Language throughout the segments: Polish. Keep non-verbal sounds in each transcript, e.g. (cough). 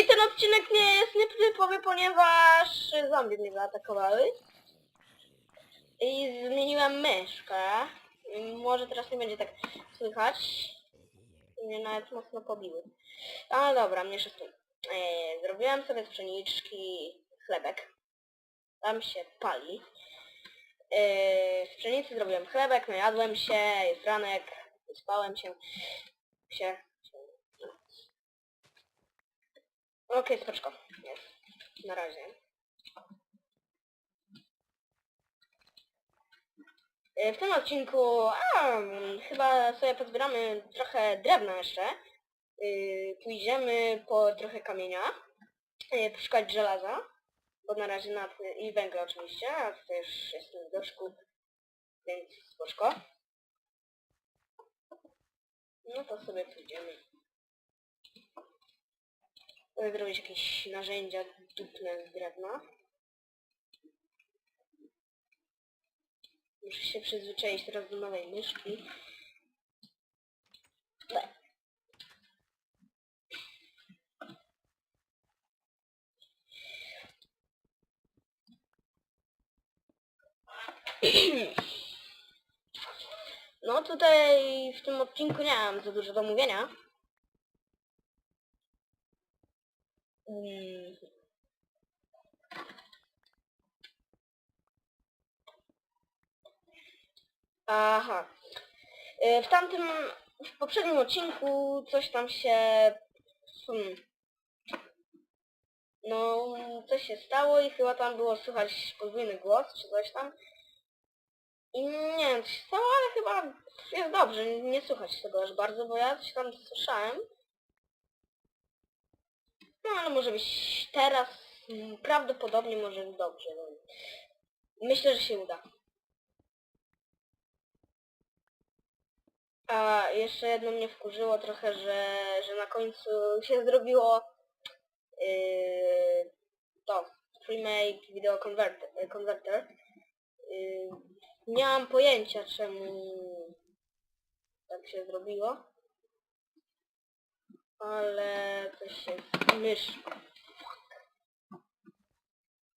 i ten odcinek nie jest nietypowy, ponieważ zombie mnie zaatakowały. I zmieniłem myszkę. Może teraz nie będzie tak słychać. Mnie nawet mocno pobiły. Ale dobra, mniejsza z tym. Eee, zrobiłem sobie z pszeniczki chlebek. Tam się pali. Eee, z pszenicy zrobiłem chlebek, najadłem się, jest ranek, wyspałem się. się. Okej, spoczko. Jest. Na razie. E, W tym odcinku a, chyba sobie pozbieramy trochę drewna jeszcze. Y, Pójdziemy po trochę kamienia. y, Poszukać żelaza. Bo na razie na i węgla oczywiście, a to też jest w doszku. Więc spoczko. No to sobie pójdziemy. Zrobić jakieś narzędzia dupne z drewna. Muszę się przyzwyczaić teraz do nowej myszki. (clears throat) No tutaj w tym odcinku nie mam za dużo do mówienia. Mm. Aha. Y, W tamtym, w poprzednim odcinku coś tam się... Hmm. No, coś się stało i chyba tam było słychać podwójny głos, czy coś tam. I nie wiem, co się stało, ale chyba jest dobrze, nie słychać tego aż bardzo, bo ja coś tam słyszałem. No ale może być teraz, mm, prawdopodobnie może być dobrze. No. Myślę, że się uda. A jeszcze jedno mnie wkurzyło trochę, że, że na końcu się zrobiło yy, to, Remake Video Converter. converter. Yy, nie mam pojęcia czemu tak się zrobiło. Ale coś się z myszką.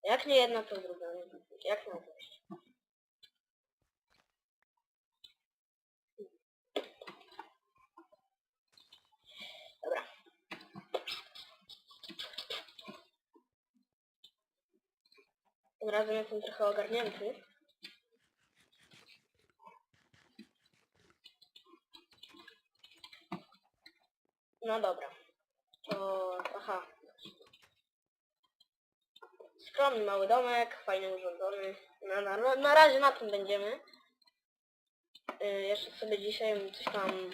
Jak nie jedna, to druga. Jak na złość. Dobra. Tym razem jestem trochę ogarnięty. No dobra. To... aha. Skromny mały domek, fajnie urządzony. Na, na, na razie na tym będziemy. Y, jeszcze sobie dzisiaj coś tam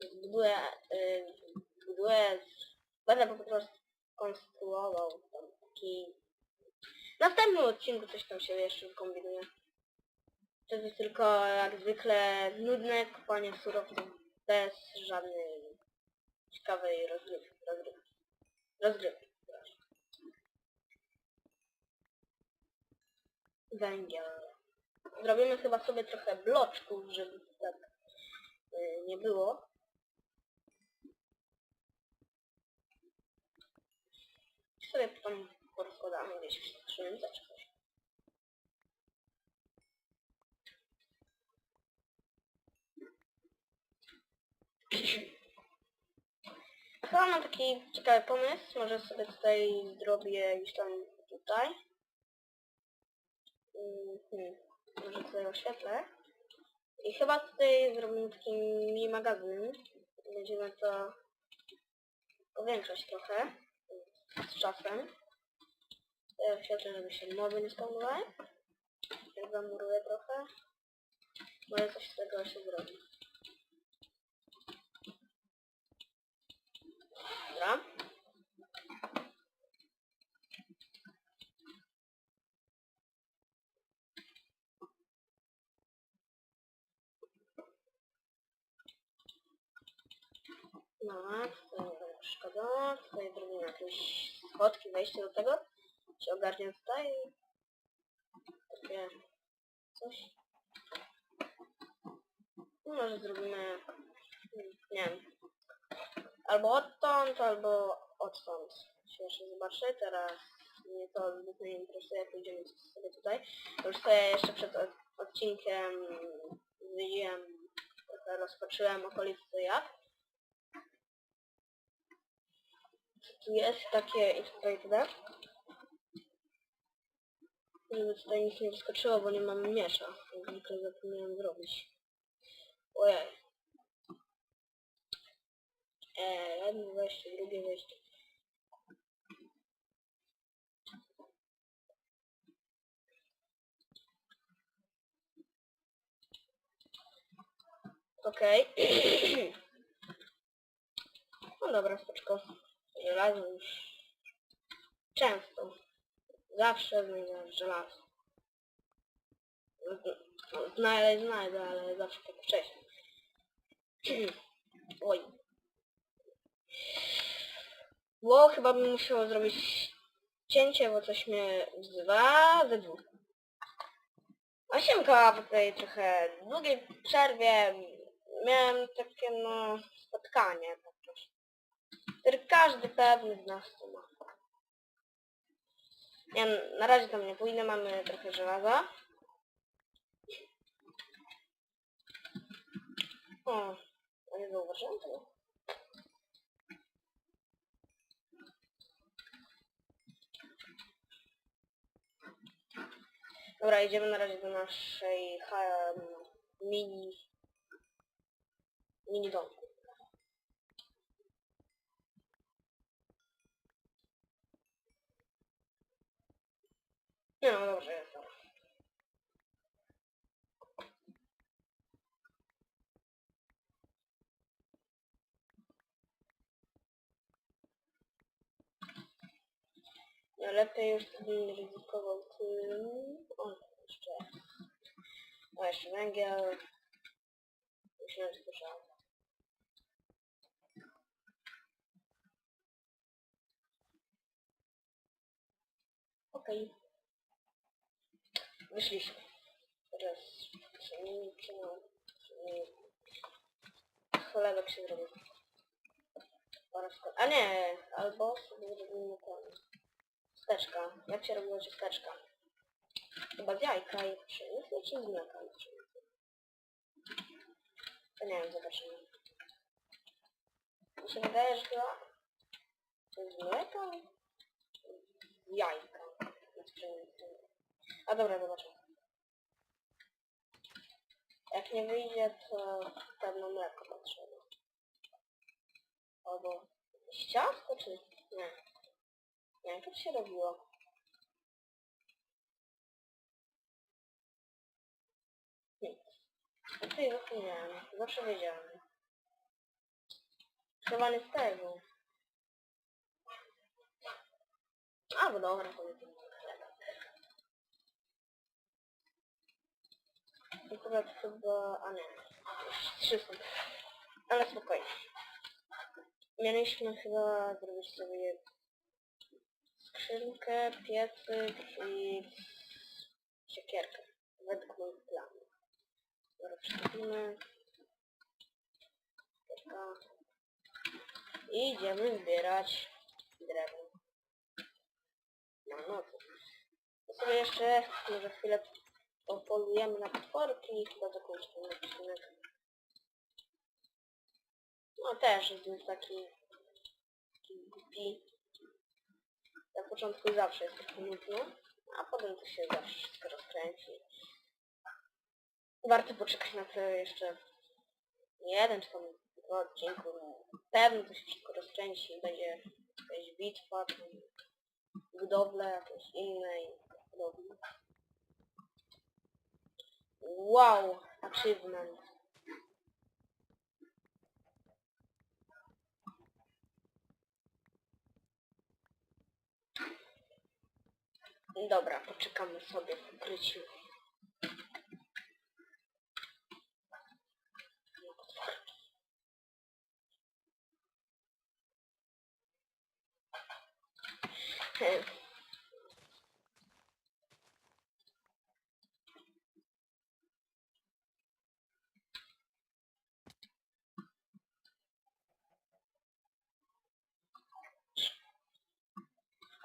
zbuduję, y, zbuduję, będę po prostu konstruował tam taki... W następnym odcinku coś tam się jeszcze kombinuje. To jest tylko jak zwykle nudne kopanie surowców bez żadnej ciekawej rozgrywki. Rozgrywki. rozgrywki. Węgiel. Zrobimy chyba sobie trochę bloczków, żeby tak y, nie było. Sobie tam porozkładamy gdzieś w skrzynce czy coś. Mam taki ciekawy pomysł, może sobie tutaj zrobię gdzieś tam tutaj. Mhm. Może tutaj oświetlę. I chyba tutaj zrobimy taki mini magazyn. Będziemy to powiększać trochę z czasem. Tutaj oświetlę, żeby się mowy nie spawnowały. Jak zamuruję trochę. Może coś z tego się zrobi. Dobra. No, tutaj nie będę przeszkadzała. Tutaj zrobimy jakieś schodki, wejście do tego. Się ogarnię tutaj. Takie coś. No, może zrobimy, nie wiem, albo odtąd, albo odtąd. się jeszcze zobaczy. Teraz mnie to zbytnio nie interesuje, pójdziemy sobie tutaj. Już sobie jeszcze przed od- odcinkiem zwiedziłem, trochę rozpatrzyłem okolice jak. Co jest takie i tutaj tyle. Żeby tutaj nic nie wyskoczyło, bo nie mam miecza. Jak zwykle zapomniałem zrobić. Ojej. Eee, jedno wejście, drugie wejście. Okej. (clears throat) no dobra, spoczko. Żelazo już często. Zawsze znajdę żelazo. No, Znajdę, znajdę, ale zawsze tak wcześnie. (clears throat) Oj. Bo chyba bym musiał zrobić cięcie, bo coś mnie wzywa ze dwóch. Osiemka po tej trochę długiej przerwie miałem takie no spotkanie które każdy pewny z nas tu ma. Ja na razie tam nie pójdę, mamy trochę żelaza. O, a nie zauważyłem tego. Dobra, idziemy na razie do naszej mini mini domku. Nie no, dobrze jest. Dobra. Ja lepiej już nie ryzykował tym. O, jeszcze. O, jeszcze węgiel. Myślałem, że słyszałem. Okej. Wyszliśmy. Teraz przemienki, no. Chlebek się zrobił. Oraz A nie, albo sobie zrobimy ten. Steczka. Jak się robiło ciasteczka? Chyba z jajka i pszenicy, czy z mleka i pszenicy? To nie wiem, zobaczymy. Mi się wydaje, że chyba z mleka z jajka i pszenicy. A dobra, zobaczymy. Jak nie wyjdzie, to pewno mleko potrzeba. Albo ciasto, czy nie? Nie, jak to się robiło? Nic. A tutaj zapomniałem. Zawsze wiedziałem. Nie z tego. A, bo dobra, powiedzmy. Akurat chyba... A nie. Już Trzy są. Ale spokojnie. Mieliśmy chyba zrobić sobie skrzynkę, piecyk i siekierkę. Według moich planów. Dobra, przystawimy. I idziemy zbierać drewno. No, no to. To sobie jeszcze może chwilę popolujemy na potworki i chyba zakończymy odcinek. No też jest taki, taki głupi. Na początku zawsze jest trochę nudno, a potem to się zawsze wszystko rozkręci. Warto poczekać na to jeszcze jeden czy tam dwa odcinku. No. Pewno to się wszystko rozkręci będzie jakaś bitwa, budowle jakieś inne i podobne. Wow, achievement. Dobra, poczekamy sobie w.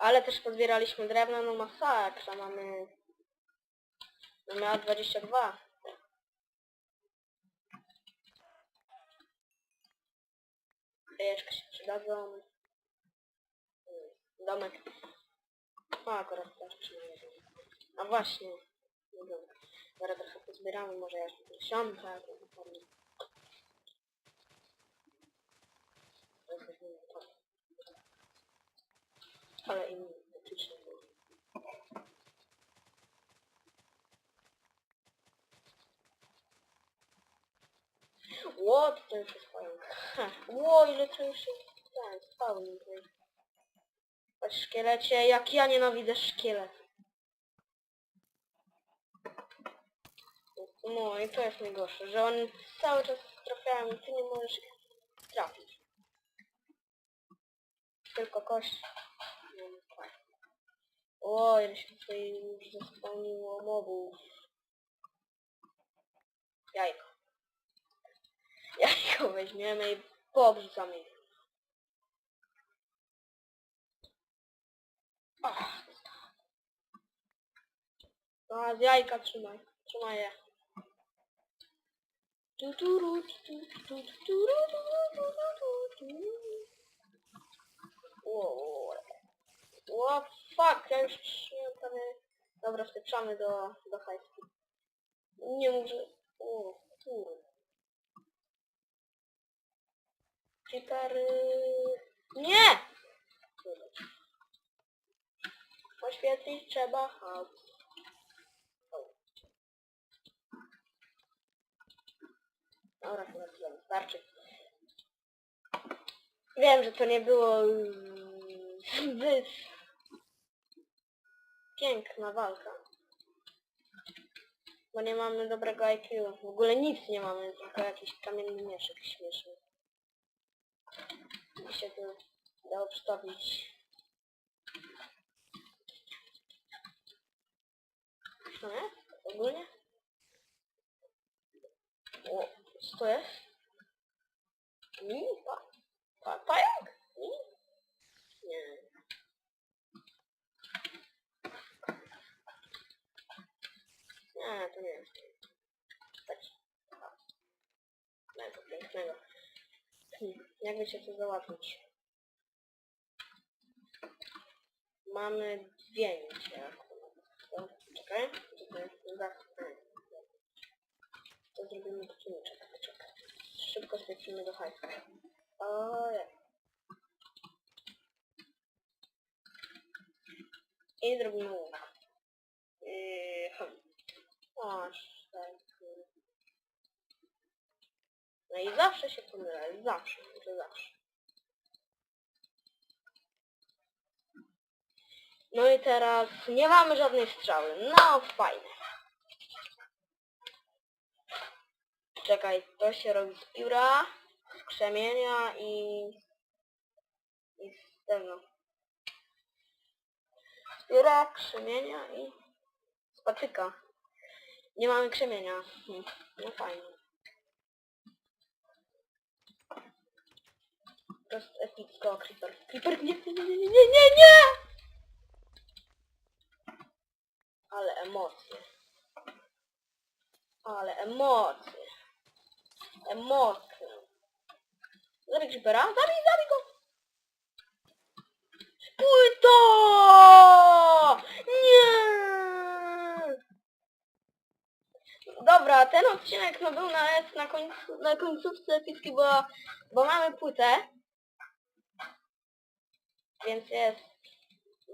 Ale też pozbieraliśmy drewno, no masakra, mamy... Mamy A22. Jajeczka się przydadzą. Domek. O, akurat starczy na jedno. A właśnie. No dobra. Trochę pozbieramy, może jeszcze tysiąca. to zapomnę. To jest weźmiemy to. Ale inny wytyczny było. Ło, to już jest pająk. (laughs) Ło, ile to już jest ten, spawning tutaj. Patrz szkielecie, jak ja nienawidzę szkielet. No i to jest najgorsze, że on cały czas trafiają i ty nie możesz ich trafić. Tylko kość. O, ile się tutaj już zaspełniło mobów. Jajko. Jajko weźmiemy i poobrzucamy ich. Ach. A z jajka trzymaj. Trzymaj je. Tu, tu, ru, tu, tu, tu, tu, tu, tu, tu, tu, tu, tu. O, fuck, ja już prawie... Dobra, wpieprzamy do, do hajski. Nie mów. O, kurde. Creepery... Nie! Oświetlić trzeba chaos. Dobra, chyba tyle wystarczy. Wiem, że to nie było (laughs) zbyt piękna walka. Bo nie mamy dobrego IQ. W ogóle nic nie mamy, tylko jakiś kamienny mieszek śmieszny. I się tu dało przytopić. Co jest? Ogólnie? O, co to jest? Mini? Pa, pa, pająk? Mini? Nie. Nie, to nie jest. Tak. No to pięknego. Hmm, jak by się to załatwić? Mamy zdjęcie akurat. To, czekaj, jest tak. To zrobimy odcineczek, czekaj. Szybko zlecimy do hajsu. Ojej. I zrobimy łuk. Yy, hmm. No i zawsze się pomylę, zawsze, to zawsze. No i teraz nie mamy żadnej strzały. No fajne. Czekaj, to się robi z pióra, z krzemienia i... i z tego. Z pióra, krzemienia i z patyka. Nie mamy krzemienia. No fajnie. To jest epicko, Creeper. Creeper, nie, nie, nie, nie, nie, nie! Ale emocje. Ale emocje. Emocje. Zabij Creepera? Zabij, zabij go! Spój! Nie! Dobra, ten odcinek no był na, na, końcu, na końcówce epicki, bo, bo mamy płytę. Więc jest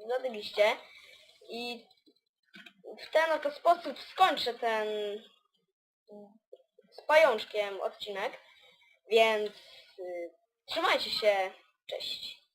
zadybiście. I w ten oto sposób skończę ten z pajączkiem odcinek. Więc y, trzymajcie się. Cześć.